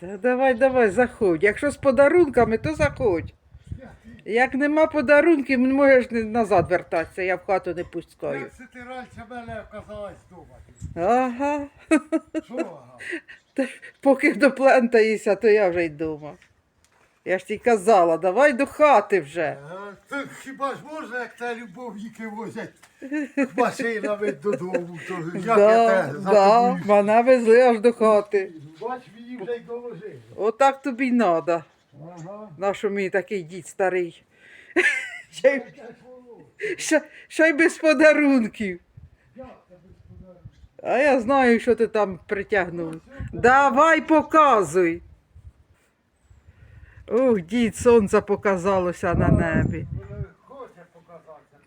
Та давай, давай, заходь. Якщо з подарунками, то заходь. Як нема подарунків, не можеш не- назад вертатися, я в хату не пускаю. Це ти раніше мене оказалась вдома? Ага. Що? ага? Поки доплентаєшся, то я вже й дома. Я ж тій казала, давай до хати вже. Ага. Це хіба ж можна, як це любовники возять машинами додому, то як я те да, мене везли аж до хати. Бач, мені вже й доложили. Отак тобі й надо. Ага. Нащо мені такий дід старий? Ще, й- ще, ще й без подарунків. А я знаю, що ти там притягнув. Давай показуй. Ух, дід, сонце показалося на небі. Показатися,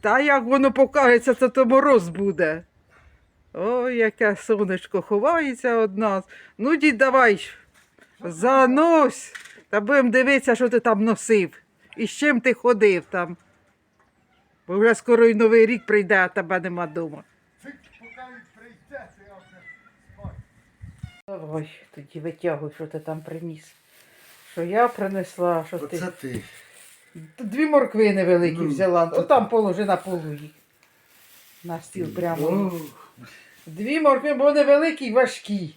та як воно покажеться, це то мороз буде. Ой, яке сонечко ховається від нас. Ну, дід, давай, занось. Та будемо дивитися, що ти там носив. І з чим ти ходив там. Бо вже скоро й новий рік прийде, а тебе нема вдома. То. Давай, тоді витягуй, що ти там приніс. Що я принесла, що ти. Оце ти. Дві моркви невеликі Ну, взяла. це- Отам положи на полу їх. На стіл прямо. О, Дві моркви, бо вони великі й важкі.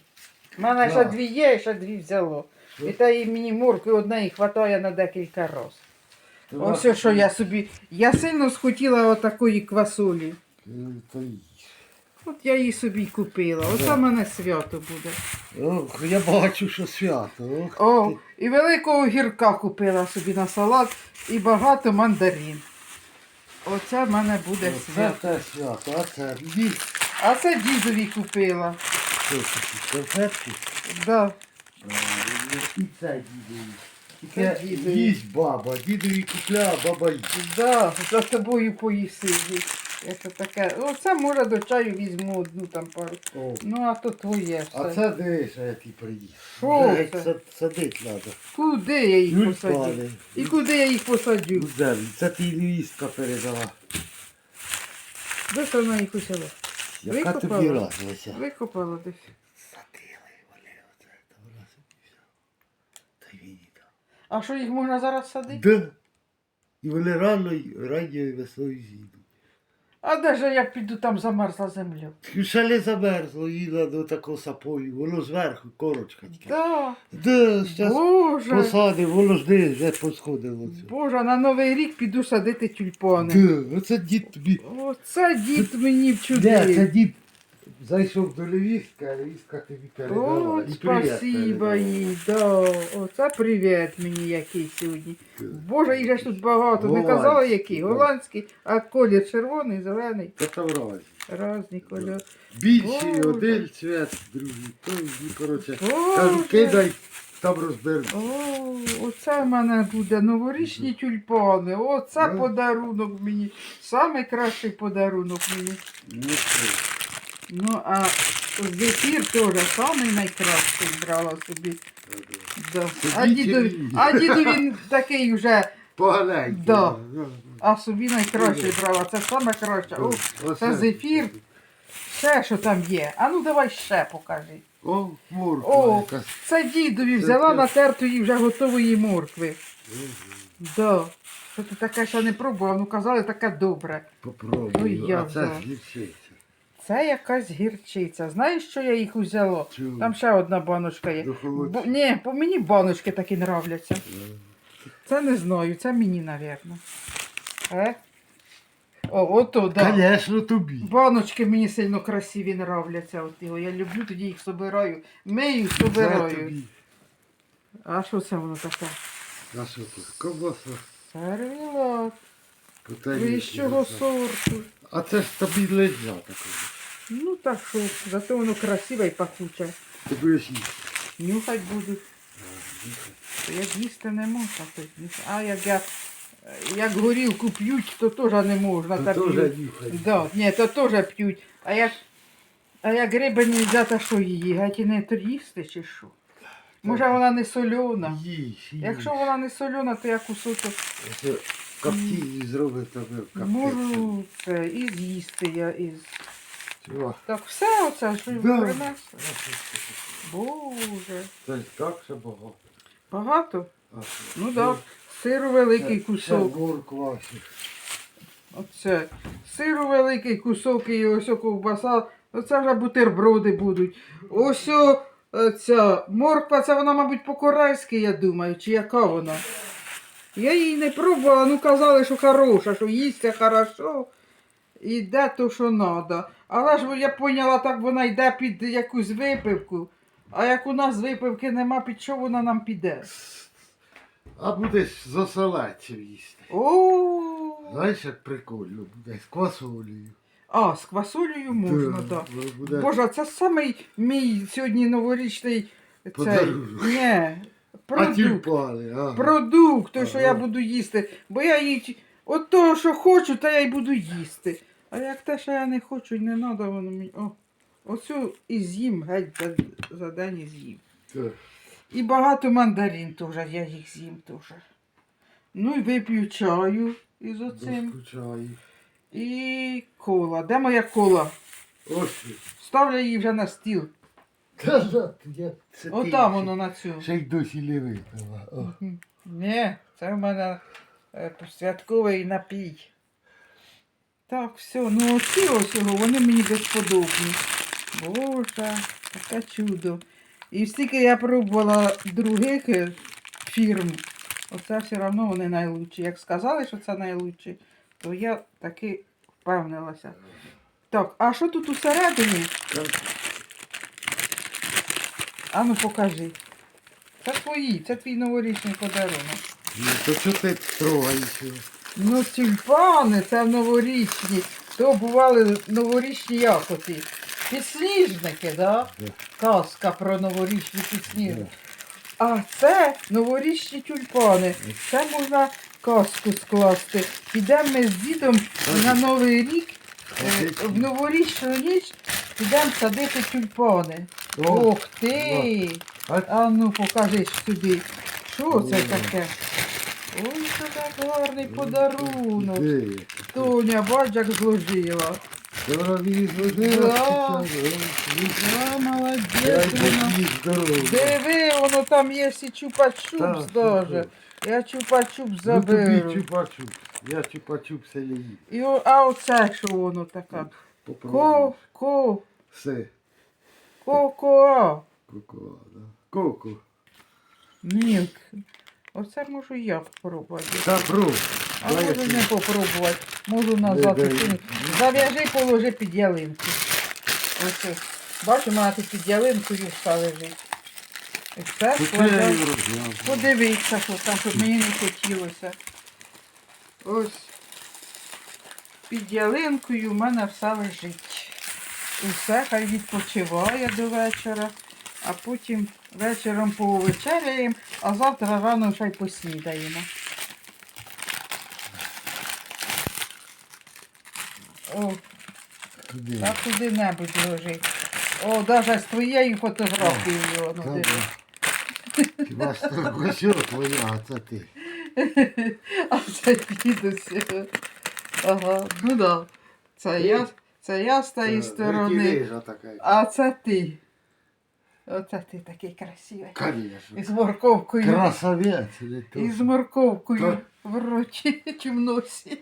У мене ще дві є, ще дві взяло. Що? І та і мені моркви однієї хватає на декілька разів. Ось що я собі. Я сильно схотіла отакої квасолі. Е, й. От я її собі купила. Оце в мене свято буде. Ох, я бачу, що свято. Ох, О, ти. і великого гірка купила собі на салат і багато мандарин. Оце в мене буде Оце свято. те свято, а це ні. А це дідові купила. Що такі конфетки? Да. І це дідові. Це Тільки дідові. їсть баба, дідові купля, а баба їсть. Да, за тобою поїси. Це таке. Оце може до чаю візьму одну там пару. О. Ну, а то твоє все. А це дивись, який приїзд. Що Вже це? сад- Садить треба. Куди я їх посадю? Тюльпани. І куди я їх посадю? землю. Це ти невістка передала. Де ж вона їх усіла? Яка Викопала? тобі разниця? Викопала десь. Садили вони оце, та вона собі взяла. Та й він і дав. А що їх можна зараз садити? Да. І вони рано, й- ранньою весною зійдуть. А де ж я піду там замерзла земля? Ти Ще не замерзло, їла до такого сапою, воно зверху, корочка. Да. Да, Боже. посадив, воно ж не вже посходило. це. Боже, на Новий рік піду садити тюльпани. Да, оце дід тобі. Оце дід мені Де, це вчудив. дід зайшов до Левістка, а Левістка тобі передала. О, І привіт спасибо передала. їй, да. Оце привіт мені який сьогодні. Боже, їх же ж тут багато. Не Голландський, казала який? да. Голландський, а колір червоний, зелений. Та там разі. Разні кольори. Більший Боже. один цвет, другий. той, ну, коротше. Боже. Кажу, кидай, там розберу. О, оце в мене буде новорічні тюльпани. Оце Ну. подарунок мені. Самий кращий подарунок мені. Ну, що? Ну, а зефір теж самий найкращий брала собі. Да. А, діду, а діду він такий вже, Поганенький. Да. Ну, а собі найкращий брала. Це саме краще. О, це зефір. Ще що там є. А ну давай ще покажи. О, морква О, якась. це дідові взяла натертої вже готової моркви. Да. Що ти таке ще не пробував, ну казали таке добре. Попробую. Ой, я а це взяла. Це якась гірчиця. Знаєш, що я їх взяла? Чому? Там ще одна баночка є. Бо, ні, по мені баночки такі нравляться. Це не знаю, це мені, напевно. Е? О, ото, да. Звісно, тобі. Баночки мені сильно красиві нравляться. От його. Я люблю, тоді їх собираю. Мию, Це собираю. тобі. А що це воно таке? А що тут? Ковбаса. Сервілат. Вищого сорту. А це ж тобі лежа такого. Ну так що, зато воно красиве і пахуче. Ти будеш їсти. Нюхать буду. То як їсти не можна. то. А як я як горілку п'ють, то теж не можна. Ти та теж п'ють. Да, ні, то теж п'ють. А як, а як риба не взяти, то що її? Геть не то їсти чи що? Може вона не сольона. Їж, їж. Якщо вона не сольона, то я кусочок Капті в можу це і з'їсти я із. Чого? Так все оце, що Да. ви принесли. Боже. Це так ще багато. Багато? А, Ну так. Сиру великий Це кусок. ще. Оце. Сиру великий кусок і ось о ковбаса. Оце вже бутерброди будуть. Ось о, е, ця морква, це вона, мабуть, по-корейськи, я думаю, чи яка вона. Я її не пробувала, ну казали, що хороша, що їсться хорошо. І де то, що треба. Але ж я поняла, так вона йде під якусь випивку. А як у нас випивки нема, під що вона нам піде? А будеш з оселедців їсти. О, Знаєш, як прикольно буде з квасолею. А, з квасолею можна, так. Да. Буде... Боже, це самий мій сьогодні новорічний цей, А продукт. тюльпани, ага. Продукт, той, що Ага. я буду їсти. Бо я їй от того, що хочу, та я й буду їсти. А як те, що я не хочу, і не треба, воно мені. О, оцю і з'їм геть за, за день і з'їм. Так. І багато мандарин теж, я їх з'їм теж. Ну і вип'ю чаю із оцим. Доскучаю. І кола. Де моя кола? Ось. Ставлю її вже на стіл. Та я це ти Отам воно на цю. Ще й досі не випила. О. Ні, це в мене е, святковий напій. Так, все, ну оці ось вони мені безподобні. Боже, таке чудо. І стільки я пробувала других е, фірм, оце все одно вони найлучші. Як сказали, що це найлучші, то я таки впевнилася. Так, а що тут усередині? А ну покажи. Це твої, це твій новорічний подарунок. Ну, то що ти трогаєш? Ну, тюльпани, це новорічні. То бували новорічні якоти. Підсніжники, да? Да. Казка про новорічні підсніжники. А це новорічні тюльпани. Це можна казку скласти. Підемо ми з дідом на Новий рік, е, в новорічну ніч підемо садити тюльпани. Ох ти! А А ну покажи сюди. Що це таке? Ой, що так гарний подарунок. Де? Тоня, бач, як зложила. Це вона мені зложила. Да. Да, Я молодець. вона. їй здоров'я. Диви, воно там є і чупа-чупс даже. Я чупа-чупс Ну тобі заберу. чупа-чуп. Я чупа-чуп селі. І, о- а оце що воно таке? Попробуй. Ко, ко, Все. ко-ко. Коко, да. Коко. Мілк. Оце можу я попробувати. Та про. А можу не попробувати. Можу назад. дай. кинути. Зав'яжи, положи під ялинку. Ось. Бачу, у мене тут під ялинкою все лежить. І я складаю. її розгляну. Подивіться, що там, щоб мені не хотілося. Ось. Під ялинкою в мене все лежить. Усе хай відпочиває до вечора, а потім вечором повечеряємо, а завтра рано ще й поснідаємо. О, та куди-небудь лежить. О, навіть з твоєю фотографією. воно Та Хіба ж так що твоя, а це ти. А це дідусь. Ага, ну да. Це я, це я з тієї сторони, а це ти. Оце ти такий красивий. Конечно. Із морковкою. Красавець. Із морковкою в роті чи в носі.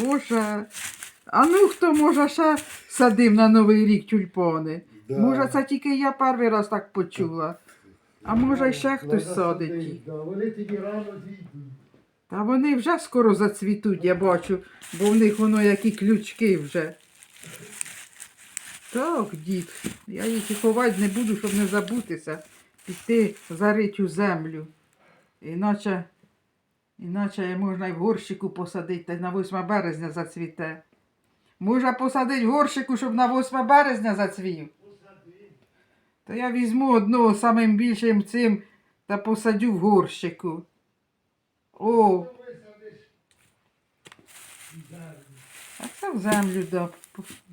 Боже. А ну хто може ще садив на Новий рік тюльпани? Да. Може, це тільки я перший раз так почула. А може ще хтось садить да. Вони тоді рано зійдуть. Та вони вже скоро зацвітуть, я бачу, бо в них воно які ключки вже. Так, дід, я їх і ховати не буду, щоб не забутися. Піти зарить у землю. Іначе, іначе можна і в горщику посадити, та й на 8 березня зацвіте. Можна посадити в горщику, щоб на 8 березня зацвів. То я візьму одного самим більшим цим та посадю в горщику. О, а це в землю да,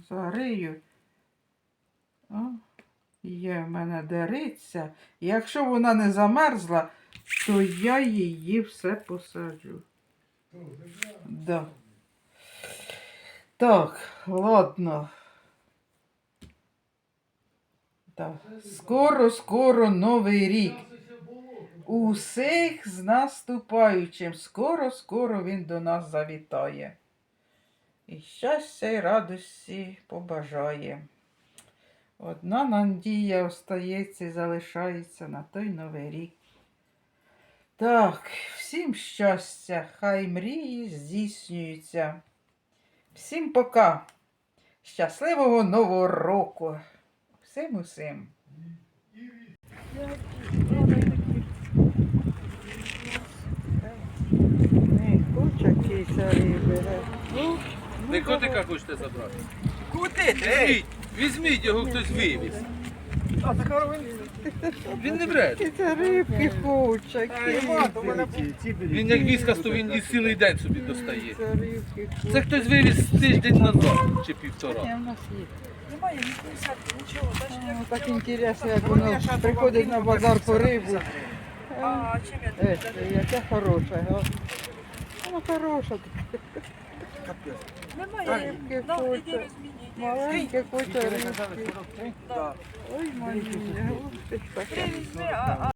зарию. Є в мене дериться. Якщо вона не замерзла, то я її все посаджу. Да. Так, ладно. Так, скоро, скоро новий рік. Усіх з наступаючим. Скоро, скоро він до нас завітає. І щастя і радості побажає. Одна надія остається і залишається на той новий рік. Так, всім щастя, хай мрії здійснюються. Всім пока. Щасливого нового року. Всім усім. Не котика хочете забрати? Куди ти? Візьміть, його хтось вивіз. А так Він не бред. Киця рибки хоче. Він як віскас, то він і цілий день собі достає. Киця рибки хоче. Це хтось вивіз тиждень назад чи півтора. Немає ні 50, нічого. Ну, так інтересно, як воно приходить на базар по рибу. А чим я тобі Ех, яке хороше. а. Воно. Немає. Рибки хоче. Рибки. Да. Ой, ось